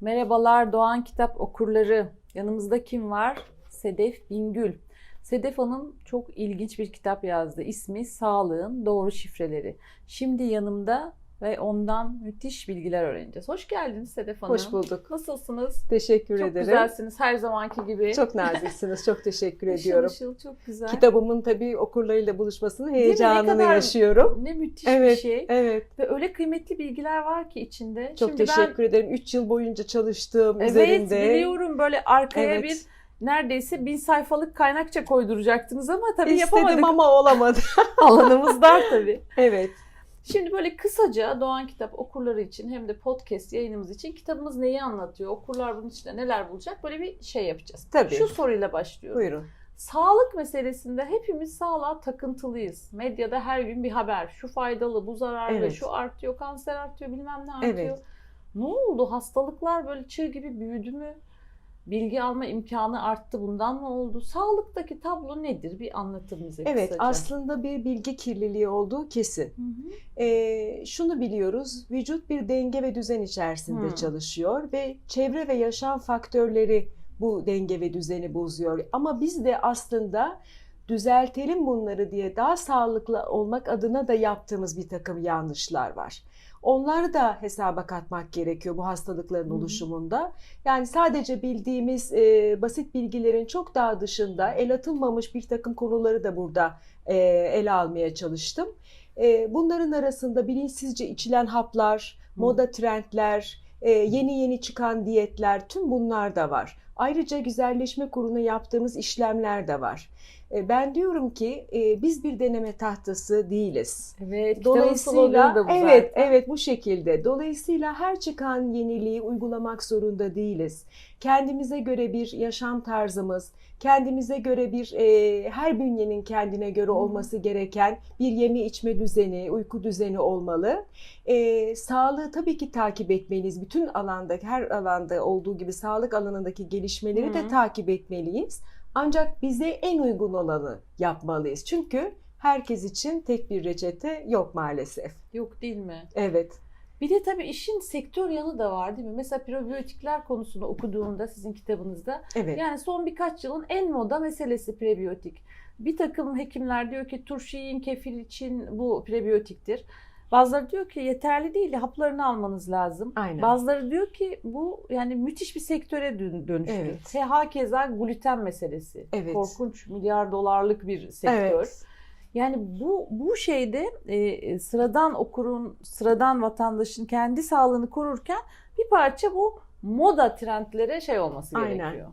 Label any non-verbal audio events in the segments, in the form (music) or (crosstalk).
Merhabalar Doğan Kitap okurları. Yanımızda kim var? Sedef Bingül. Sedef Hanım çok ilginç bir kitap yazdı. İsmi Sağlığın Doğru Şifreleri. Şimdi yanımda ve ondan müthiş bilgiler öğreneceğiz. Hoş geldiniz Sedef Hanım. Hoş bulduk. Nasılsınız? Teşekkür çok ederim. güzelsiniz her zamanki gibi. Çok naziksiniz. Çok teşekkür (laughs) Işıl ediyorum. ışıl, çok güzel. Kitabımın tabii okurlarıyla buluşmasının mi? Ne heyecanını kadar- yaşıyorum. Ne müthiş Evet, bir şey. evet. Ve öyle kıymetli bilgiler var ki içinde. Çok Şimdi teşekkür ederim. 3 yıl boyunca çalıştığım ben, evet üzerinde. biliyorum böyle arkaya Evet. bir neredeyse bin sayfalık kaynakça koyduracaktınız ama tabii İstedim yapamadık. ama olamadı. (laughs) Alanımız dar tabii. evet. Şimdi böyle kısaca Doğan Kitap okurları için hem de podcast yayınımız için kitabımız neyi anlatıyor? Okurlar bunun içinde neler bulacak? Böyle bir şey yapacağız. Tabii. Şu soruyla başlıyorum. Buyurun. Sağlık meselesinde hepimiz sağlığa takıntılıyız. Medyada her gün bir haber. Şu faydalı, bu zararlı, Evet. şu artıyor, kanser artıyor, bilmem ne artıyor. Evet. Ne oldu? Hastalıklar böyle çığ gibi büyüdü mü? Bilgi alma imkanı arttı. Bundan mı oldu? Sağlıktaki tablo nedir? Bir anlatır bize Evet kısaca. aslında bir bilgi kirliliği olduğu kesin. Hı hı. Ee, şunu biliyoruz, vücut bir denge ve düzen içerisinde Hmm. çalışıyor ve çevre ve yaşam faktörleri bu denge ve düzeni bozuyor. Ama biz de aslında düzeltelim bunları diye daha sağlıklı olmak adına da yaptığımız bir takım yanlışlar var. Onları da hesaba katmak gerekiyor bu hastalıkların oluşumunda. Yani sadece bildiğimiz e, basit bilgilerin çok daha dışında el atılmamış bir takım konuları da burada e, ele almaya çalıştım. E, bunların arasında bilinçsizce içilen haplar, moda trendler, e, yeni yeni çıkan diyetler tüm bunlar da var. Ayrıca güzelleşme kuruna yaptığımız işlemler de var. E, ben diyorum ki e, biz bir deneme tahtası değiliz. Evet, Dolayısıyla da bu evet zaten. evet bu şekilde. Dolayısıyla her çıkan yeniliği uygulamak zorunda değiliz. Kendimize göre bir yaşam tarzımız, kendimize göre bir e, her bünyenin kendine göre olması gereken bir yeme içme düzeni, uyku düzeni olmalı. E, sağlığı tabii ki takip etmeliyiz. Bütün alanda, her alanda olduğu gibi sağlık alanındaki gelişmeleri de Hı. takip etmeliyiz. Ancak bize en uygun olanı yapmalıyız. Çünkü herkes için tek bir reçete yok maalesef. Yok değil mi? Evet. Bir de tabii işin sektör yanı da var değil mi? Mesela prebiyotikler konusunu okuduğumda sizin kitabınızda Evet. yani son birkaç yılın en moda meselesi prebiyotik. Bir takım hekimler diyor ki turşu yiyin kefir için bu prebiyotiktir. Bazıları diyor ki yeterli değil haplarını almanız lazım. Aynen. Bazıları diyor ki bu yani müthiş bir sektöre dön- dönüştü. Evet. Ve hakeza gluten meselesi. Evet. Korkunç milyar dolarlık bir sektör. Evet. Yani bu bu şeyde e, sıradan okurun, sıradan vatandaşın kendi sağlığını korurken bir parça bu moda trendlere şey olması Aynen. gerekiyor.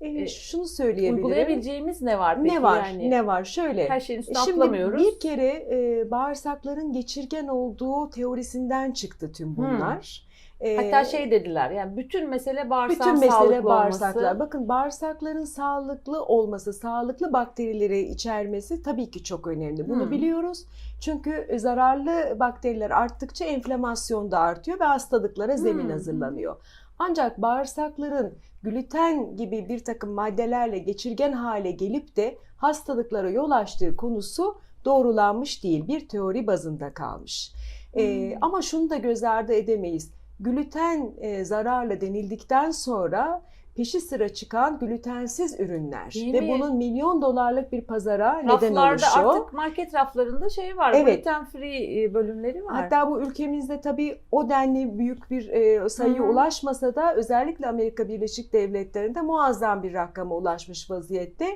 E, şunu söyleyebilirim. Uygulayabileceğimiz ne var peki? Ne var? Yani Ne var? Şöyle. her şeyin üstüne Şimdi atlamıyoruz. bir kere e, bağırsakların geçirgen olduğu teorisinden çıktı tüm bunlar. E, Hatta şey dediler yani bütün mesele bağırsağın bütün mesele sağlıklı bağırsaklar. olması. Bakın bağırsakların sağlıklı olması, sağlıklı bakterileri içermesi tabii ki çok önemli. Bunu Hmm. biliyoruz. Çünkü zararlı bakteriler arttıkça enflamasyon da artıyor ve hastalıklara zemin Hmm. hazırlanıyor. Ancak bağırsakların gluten gibi bir takım maddelerle geçirgen hale gelip de hastalıklara yol açtığı konusu doğrulanmış değil. Bir teori bazında kalmış. Ee, Hmm. ama şunu da göz ardı edemeyiz. Gluten e, zararlı denildikten sonra peşi sıra çıkan glutensiz ürünler Değil ve mi? bunun milyon dolarlık bir pazara neden Raflarda oluşuyor. artık market raflarında şey var. Evet. Gluten free e, bölümleri var. Hatta bu ülkemizde tabii o denli büyük bir e, sayıya Hı hı. ulaşmasa da özellikle Amerika Birleşik Devletleri'nde muazzam bir rakama ulaşmış vaziyette.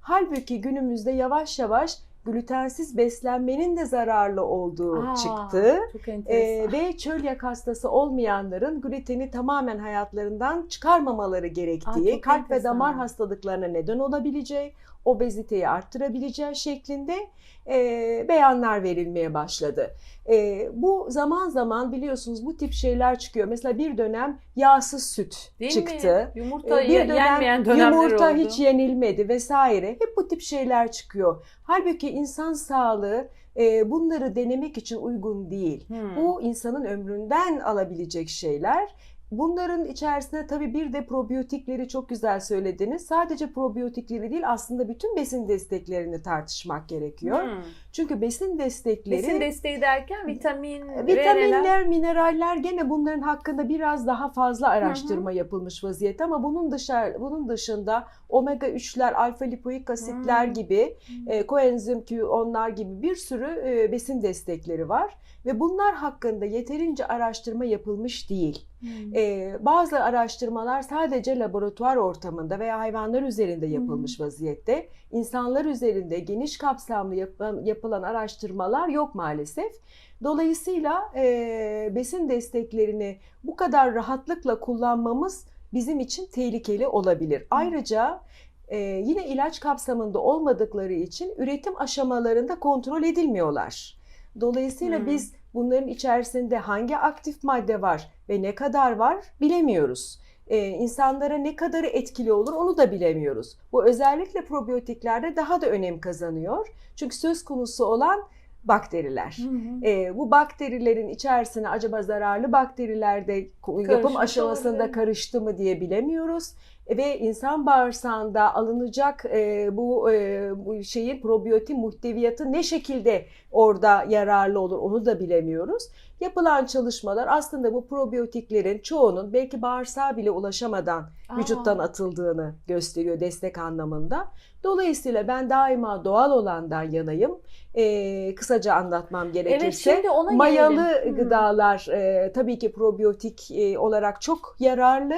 Halbuki günümüzde yavaş yavaş glutensiz beslenmenin de zararlı olduğu Aa, çıktı. Ee, ve çölyak hastası olmayanların gluteni tamamen hayatlarından çıkarmamaları gerektiği, Aa, kalp ve enteresan. damar hastalıklarına neden olabileceği, obeziteyi arttırabileceği şeklinde e, beyanlar verilmeye başladı. E, bu zaman zaman biliyorsunuz bu tip şeyler çıkıyor. Mesela bir dönem yağsız süt Değil çıktı. mi? Yumurta ye- yenmeyen dönemler yumurta oldu. hiç yenilmedi vesaire. Hep bu tip şeyler çıkıyor. Halbuki insan sağlığı e, bunları denemek için uygun değil. Hmm. Bu insanın ömründen alabilecek şeyler. Bunların içerisinde tabii bir de probiyotikleri çok güzel söylediniz. Sadece probiyotikleri değil aslında bütün besin desteklerini tartışmak gerekiyor. Hmm. Çünkü besin destekleri Besin desteği derken vitamin, neler? Vitaminler, mineraller gene bunların hakkında biraz daha fazla araştırma yapılmış vaziyette ama bunun dışarı bunun dışında omega 3'ler, alfa lipoik asitler Hı. gibi, e, koenzim Q10'lar gibi bir sürü e, besin destekleri var ve bunlar hakkında yeterince araştırma yapılmış değil. Hmm. E, bazı araştırmalar sadece laboratuvar ortamında veya hayvanlar üzerinde yapılmış vaziyette. İnsanlar üzerinde geniş kapsamlı yapılan, yapılan araştırmalar yok maalesef. Dolayısıyla e, besin desteklerini bu kadar rahatlıkla kullanmamız bizim için tehlikeli olabilir. Ayrıca e, yine ilaç kapsamında olmadıkları için üretim aşamalarında kontrol edilmiyorlar. Dolayısıyla Hmm. biz bunların içerisinde hangi aktif madde var ve ne kadar var bilemiyoruz. Ee, insanlara ne kadarı etkili olur onu da bilemiyoruz. Bu özellikle probiyotiklerde daha da önem kazanıyor. Çünkü söz konusu olan bakteriler. Hı hı. Ee, bu bakterilerin içerisine acaba zararlı bakteriler de yapım aşamasında olabilir. karıştı mı diye bilemiyoruz. E, Ve insan bağırsağında alınacak e, bu, e, bu şeyin probiyotik muhteviyatı ne şekilde orada yararlı olur onu da bilemiyoruz. Yapılan çalışmalar aslında bu probiyotiklerin çoğunun belki bağırsağa bile ulaşamadan Aa. vücuttan atıldığını gösteriyor destek anlamında. Dolayısıyla ben daima doğal olandan yanayım. Ee, kısaca anlatmam gerekirse Evet ona mayalı gelelim. Hı. gıdalar e, tabii ki probiyotik e, olarak çok yararlı.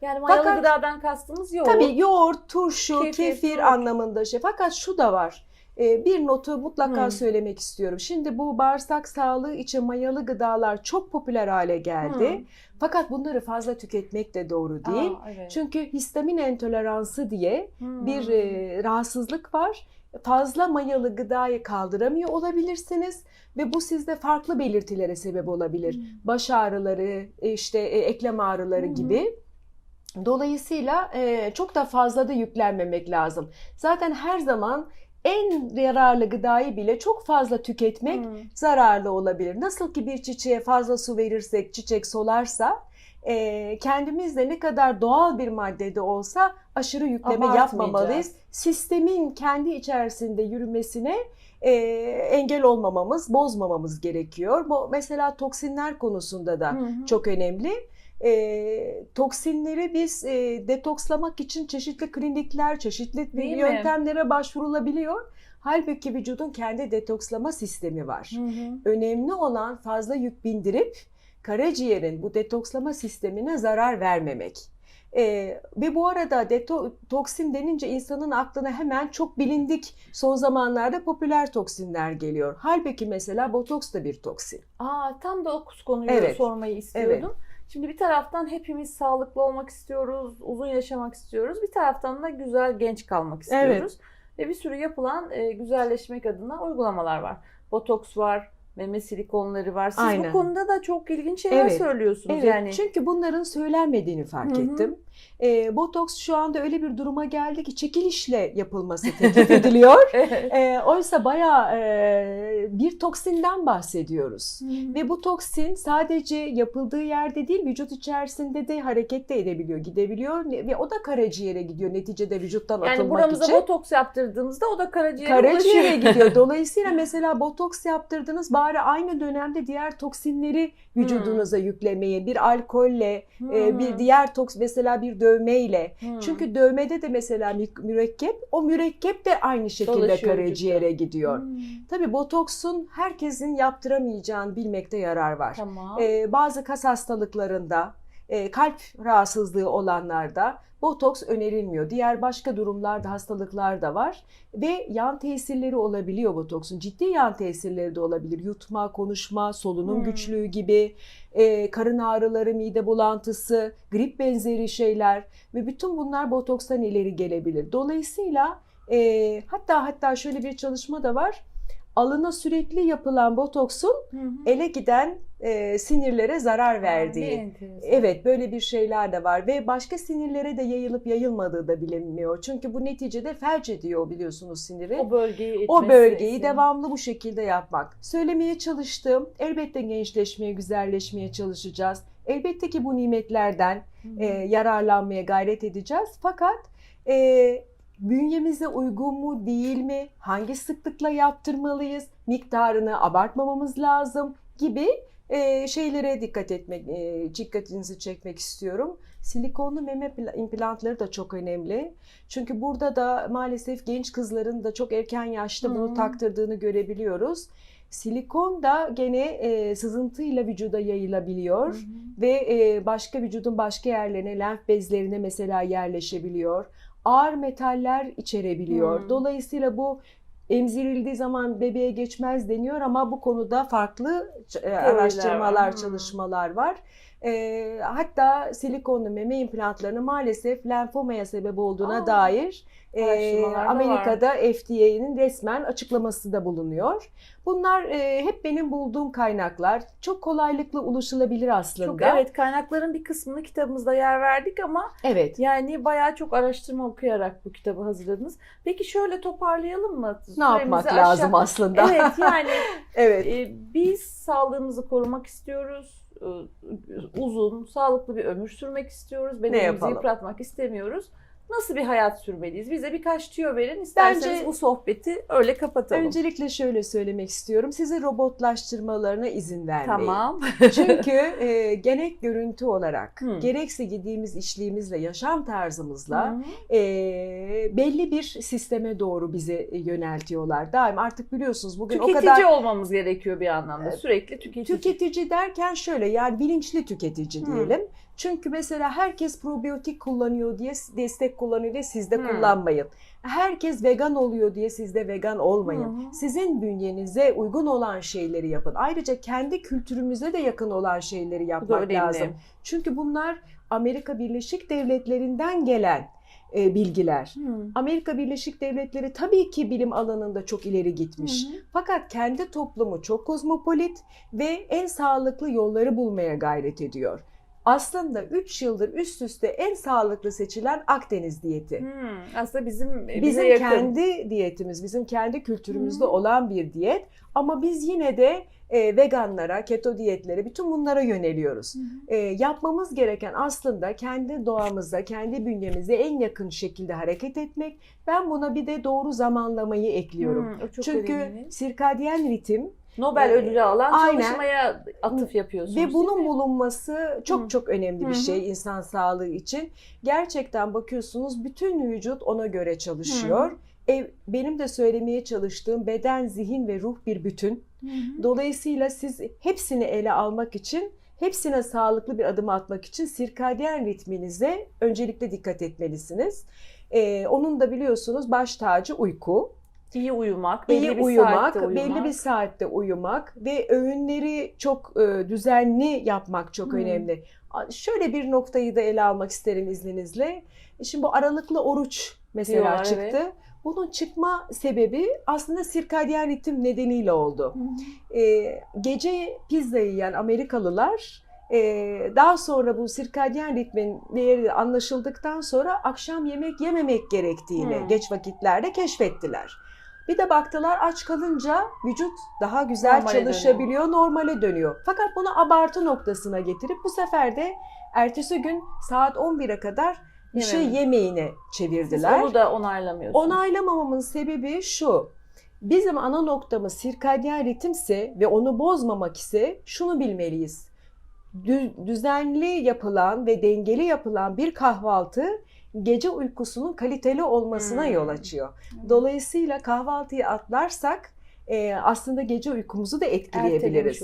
Yani mayalı Fakat- gıdadan kastımız yoğurt. Tabii yoğurt, turşu, Kefir, kefir, anlamında şey. Fakat şu da var. E, bir notu mutlaka Hı. söylemek istiyorum. Şimdi bu bağırsak sağlığı için mayalı gıdalar çok popüler hale geldi. Hı. Fakat bunları fazla tüketmek de doğru değil. Aa, evet. Çünkü histamin intoleransı diye Hmm. bir e, rahatsızlık var. Fazla mayalı gıdayı kaldıramıyor olabilirsiniz ve bu sizde farklı belirtilere sebep olabilir. Hmm. Baş ağrıları, işte e, eklem ağrıları hı. gibi. Dolayısıyla e, çok da fazla da yüklenmemek lazım. Zaten her zaman en yararlı gıdayı bile çok fazla tüketmek Hmm. zararlı olabilir. Nasıl ki bir çiçeğe fazla su verirsek çiçek solarsa e, kendimiz de ne kadar doğal bir maddede olsa aşırı yükleme yapmamalıyız. Sistemin kendi içerisinde yürümesine e, engel olmamamız, bozmamamız gerekiyor. Bu mesela toksinler konusunda da Hı hı. çok önemli. E, toksinleri biz e, detokslamak için çeşitli klinikler, çeşitli Değil mi? yöntemlere başvurulabiliyor. Halbuki vücudun kendi detokslama sistemi var. Hı hı. Önemli olan fazla yük bindirip karaciğerin bu detokslama sistemine zarar vermemek. Ee, ve bu arada deto- toksin denince insanın aklına hemen çok bilindik son zamanlarda popüler toksinler geliyor. Halbuki mesela botoks da bir toksin. Aa, tam da o konuyu Evet. sormayı istiyordum. Şimdi bir taraftan hepimiz sağlıklı olmak istiyoruz, uzun yaşamak istiyoruz. Bir taraftan da güzel genç kalmak istiyoruz. Ve bir sürü yapılan e, güzelleşmek adına uygulamalar var. Botoks var, meme silikonları var. Siz Aynen. bu konuda da çok ilginç şeyler Evet. söylüyorsunuz. Evet, yani çünkü bunların söylenmediğini fark Hı hı. ettim. Ee, botoks şu anda öyle bir duruma geldi ki çekilişle yapılması teklif (laughs) ediliyor. Evet. Ee, oysa bayağı e, bir toksinden bahsediyoruz. Ve bu toksin sadece yapıldığı yerde değil vücut içerisinde de hareket de edebiliyor, gidebiliyor ve o da karaciğere gidiyor neticede vücuttan yani atılmak buramıza için. botoks yaptırdığımızda o da karaciğere Karaciğere gidiyor. (laughs) Dolayısıyla mesela botoks yaptırdınız bari aynı dönemde diğer toksinleri vücudunuza yüklemeye bir alkolle, e, Hmm. bir diğer toks mesela bir dövmeyle. Hmm. Çünkü dövmede de mesela mü- mürekkep, o mürekkep de aynı şekilde karaciğere gidiyor. Hmm. Tabii botoksun herkesin yaptıramayacağını bilmekte yarar var. Tamam. Ee, bazı kas hastalıklarında, kalp rahatsızlığı olanlarda botoks önerilmiyor. Diğer başka durumlarda, hastalıklar da var ve yan tesirleri olabiliyor botoksun. Ciddi yan tesirleri de olabilir. Yutma, konuşma, solunum Hmm. güçlüğü gibi, e, karın ağrıları, mide bulantısı, grip benzeri şeyler ve bütün bunlar botokstan ileri gelebilir. Dolayısıyla e, hatta hatta şöyle bir çalışma da var. Alına sürekli yapılan botoksun Hı hı. ele giden e, sinirlere zarar verdiği. Evet böyle bir şeyler de var ve başka sinirlere de yayılıp yayılmadığı da bilinmiyor. Çünkü bu neticede felç ediyor biliyorsunuz siniri. O bölgeyi O etmesi bölgeyi için. devamlı bu şekilde yapmak. Söylemeye çalıştım. Elbette gençleşmeye, güzelleşmeye çalışacağız. Elbette ki bu nimetlerden e, yararlanmaya gayret edeceğiz. Fakat e, bünyemize uygun mu değil mi, hangi sıklıkla yaptırmalıyız, miktarını abartmamamız lazım gibi e, şeylere dikkat etmek, e, dikkatinizi çekmek istiyorum. Silikonlu meme pla- implantları da çok önemli. Çünkü burada da maalesef genç kızların da çok erken yaşta bunu Hı. taktırdığını görebiliyoruz. Silikon da gene e, sızıntıyla vücuda yayılabiliyor ve e, başka vücudun başka yerlerine, lenf bezlerine mesela yerleşebiliyor. Ağır metaller içerebiliyor. Hmm. Dolayısıyla bu emzirildiği zaman bebeğe geçmez deniyor ama bu konuda farklı e, araştırmalar, var. Hmm. çalışmalar var. E, hatta silikonlu meme implantlarının maalesef lenfomaya sebep olduğuna Aa, dair e, Amerika'da FDA'nın resmen açıklaması da bulunuyor. Bunlar e, hep benim bulduğum kaynaklar. Çok kolaylıkla ulaşılabilir aslında. Çok evet kaynakların bir kısmını kitabımızda yer verdik ama Evet. yani bayağı çok araştırma okuyarak bu kitabı hazırladınız. Peki şöyle toparlayalım mı? Ne yapmak Süremizi lazım aşağı- aslında? Evet yani (laughs) evet. e, biz sağlığımızı korumak istiyoruz. E, Uzun, sağlıklı bir ömür sürmek istiyoruz. Bedenimizi yıpratmak istemiyoruz. Nasıl bir hayat sürmeliyiz? Bize birkaç tüyo verin. İsterseniz Bence- bu sohbeti öyle kapatalım. Öncelikle şöyle söylemek istiyorum. Size robotlaştırmalarına izin vermeyin. Tamam. (laughs) Çünkü e, gerek görüntü olarak, Hı. gerekse gittiğimiz işliğimizle, yaşam tarzımızla Hı. e, belli bir sisteme doğru bizi yöneltiyorlar. Daim artık biliyorsunuz bugün Tüketici o kadar olmamız gerekiyor bir anlamda. Sürekli tüketici. Tüketici derken şöyle yani bilinçli tüketici Hı. diyelim. Çünkü mesela herkes probiyotik kullanıyor diye destek kullanıyor diye siz de Hı. kullanmayın. Herkes vegan oluyor diye siz de vegan olmayın. Hı. Sizin bünyenize uygun olan şeyleri yapın. Ayrıca kendi kültürümüze de yakın olan şeyleri yapmak lazım. Çünkü bunlar Amerika Birleşik Devletleri'nden gelen e, bilgiler. Hı. Amerika Birleşik Devletleri tabii ki bilim alanında çok ileri gitmiş. Hı. Fakat kendi toplumu çok kozmopolit ve en sağlıklı yolları bulmaya gayret ediyor. Aslında 3 yıldır üst üste en sağlıklı seçilen Akdeniz diyeti. Hmm, aslında bizim Bizim yakın. kendi diyetimiz, bizim kendi kültürümüzde Hı. olan bir diyet ama biz yine de e, veganlara, keto diyetlere, bütün bunlara yöneliyoruz. Hı hı. E, yapmamız gereken aslında kendi doğamıza, kendi bünyemize en yakın şekilde hareket etmek. Ben buna bir de doğru zamanlamayı ekliyorum. Hmm, o çok Çünkü önemli. sirkadyen ritim Nobel Ee, ödülü alan aynen. çalışmaya atıf yapıyorsunuz. ve bunun bulunması çok Hı. çok önemli Hı bir hı. şey insan sağlığı için. Gerçekten bakıyorsunuz bütün vücut ona göre çalışıyor. E, benim de söylemeye çalıştığım beden, zihin ve ruh bir bütün. Hı hı. Dolayısıyla siz hepsini ele almak için, hepsine sağlıklı bir adım atmak için sirkadyen ritminize öncelikle dikkat etmelisiniz. Ee, onun da biliyorsunuz baş tacı uyku. İyi uyumak, belli İyi bir uyumak, saatte uyumak. belli bir saatte uyumak ve öğünleri çok e, düzenli yapmak çok Hmm. önemli. Şöyle bir noktayı da ele almak isterim izninizle. Şimdi bu aralıklı oruç mesela Diyorlar, çıktı. evet. Bunun çıkma sebebi aslında sirkadyen ritim nedeniyle oldu. Hı. Ee, gece pizza yiyen Amerikalılar e, daha sonra bu sirkadyen ritmin değeri anlaşıldıktan sonra akşam yemek yememek gerektiğini Hmm. geç vakitlerde keşfettiler. Bir de baktılar aç kalınca vücut daha güzel Normale çalışabiliyor, normale dönüyor. Fakat bunu abartı noktasına getirip bu sefer de ertesi gün saat 11'e kadar bir şey yemeğine Siz çevirdiler. onu da onaylamıyorsunuz. Onaylamamamın sebebi şu. Bizim ana noktamız sirkadyen ritimse ve onu bozmamak ise şunu bilmeliyiz. Dü- düzenli yapılan ve dengeli yapılan bir kahvaltı gece uykusunun kaliteli olmasına Hmm. yol açıyor. Evet. Dolayısıyla kahvaltıyı atlarsak e, aslında gece uykumuzu da etkileyebiliriz.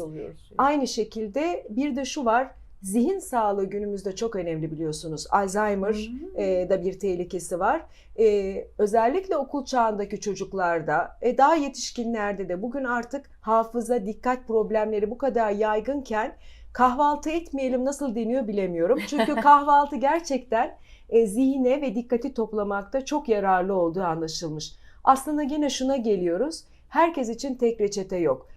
Aynı şekilde bir de şu var. Zihin sağlığı günümüzde çok önemli biliyorsunuz. Alzheimer Hı. e, da bir tehlikesi var. E, özellikle okul çağındaki çocuklarda, e, daha yetişkinlerde de bugün artık hafıza, dikkat problemleri bu kadar yaygınken kahvaltı etmeyelim nasıl deniyor bilemiyorum. Çünkü (laughs) kahvaltı gerçekten e, zihne ve dikkati toplamakta çok yararlı olduğu anlaşılmış. Aslında yine şuna geliyoruz. Herkes için tek reçete yok.